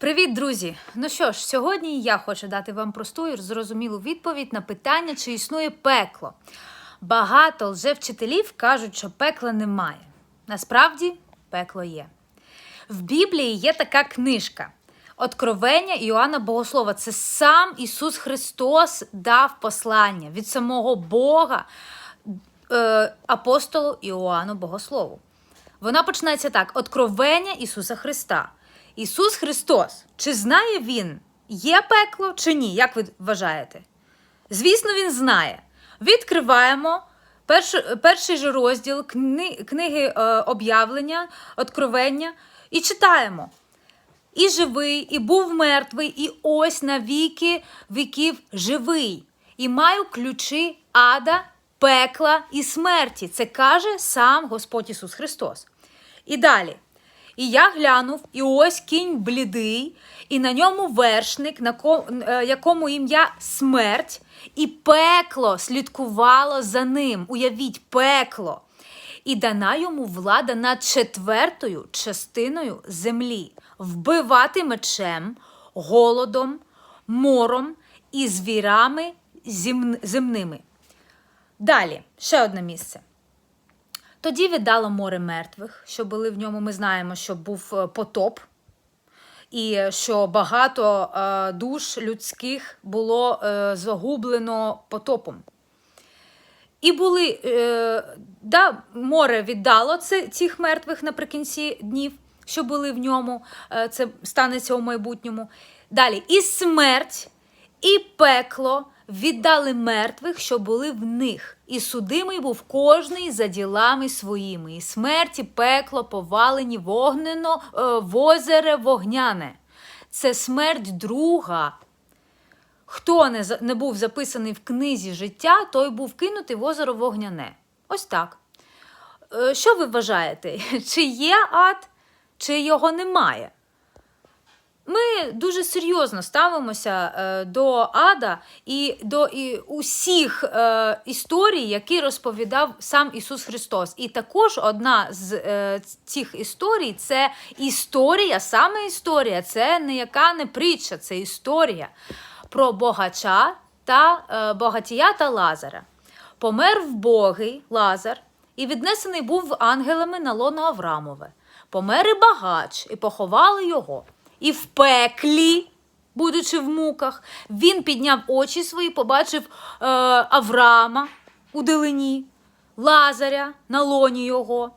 Привіт, друзі! Ну що ж, сьогодні я хочу дати вам просту і зрозумілу відповідь на питання, чи існує пекло. Багато лжевчителів кажуть, що пекла немає. Насправді, пекло є. В Біблії є така книжка Откровення Іоанна Богослова. Це сам Ісус Христос дав послання від самого Бога е, апостолу Іоанну Богослову. Вона починається так: Откровення Ісуса Христа. Ісус Христос, чи знає Він, є пекло чи ні? Як ви вважаєте? Звісно, Він знає. Відкриваємо перший, перший же розділ кни, книги е, об'явлення, Откровення і читаємо. І живий, і був мертвий, і ось на віки віків живий. І маю ключі ада, пекла і смерті. Це каже сам Господь Ісус Христос. І далі. І я глянув, і ось кінь блідий, і на ньому вершник, на е, якому ім'я смерть, і пекло слідкувало за ним. Уявіть, пекло. І дана йому влада над четвертою частиною землі вбивати мечем, голодом, мором і звірами земними. Далі, ще одне місце. Тоді віддало море мертвих, що були в ньому. Ми знаємо, що був е, потоп, і що багато е, душ людських було е, загублено потопом. І були, да, море віддало цих мертвих наприкінці днів, що були в ньому, це станеться у майбутньому. Далі, і смерть, і пекло віддали мертвих, що були в них. І судимий був кожний за ділами своїми. І смерть, і пекло повалені вогнено е, в озере вогняне. Це смерть друга. Хто не, не був записаний в книзі життя, той був кинутий в озеро вогняне. Ось так. Е, Що ви вважаєте? Чи є ад, чи його немає? Ми дуже серйозно ставимося е, до ада і до і усіх е, історій, які розповідав сам Ісус Христос. І також одна з е, цих історій це історія, саме історія, це не яка не притча, це історія про богача та е, богатія та Лазара. Помер вбогий Лазар і віднесений був ангелами на лоно Аврамове. Помер і багач, і поховали його. І в пеклі, будучи в муках, він підняв очі свої, побачив е, Авраама у дилині, Лазаря на лоні його.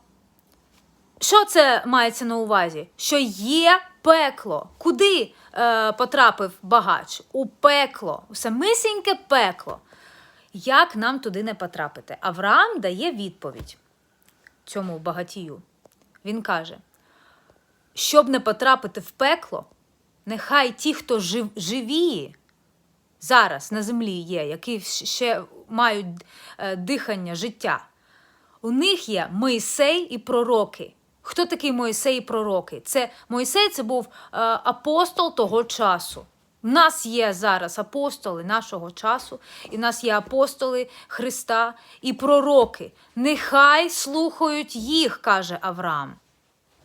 Що це мається на увазі? Що є пекло. Куди е, потрапив багач? У пекло, у самисіньке пекло. Як нам туди не потрапити? Авраам дає відповідь цьому багатію. Він каже: щоб не потрапити в пекло, нехай ті, хто жив, живі зараз на землі є, які ще мають е, дихання, життя, у них є Мойсей і пророки. Хто такий Мойсей і пророки? Це Мойсей це був е, апостол того часу. У нас є зараз апостоли нашого часу, і в нас є апостоли Христа і пророки. Нехай слухають їх, каже Авраам.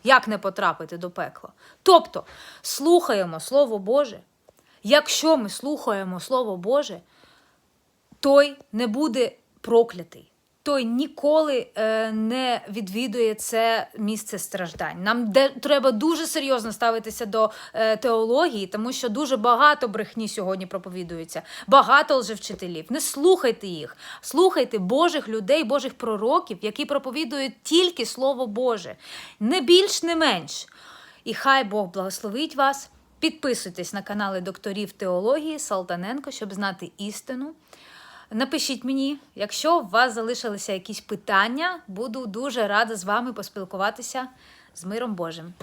Як не потрапити до пекла? Тобто слухаємо Слово Боже. Якщо ми слухаємо Слово Боже, той не буде проклятий. Той ніколи е, не відвідує це місце страждань. Нам де, треба дуже серйозно ставитися до е, теології, тому що дуже багато брехні сьогодні проповідується, багато лжевчителів. Не слухайте їх, слухайте Божих людей, Божих пророків, які проповідують тільки Слово Боже, не більш, не менш. І хай Бог благословить вас. Підписуйтесь на канали докторів теології Салтаненко, щоб знати істину. Напишіть мені, якщо у вас залишилися якісь питання, буду дуже рада з вами поспілкуватися з миром Божим.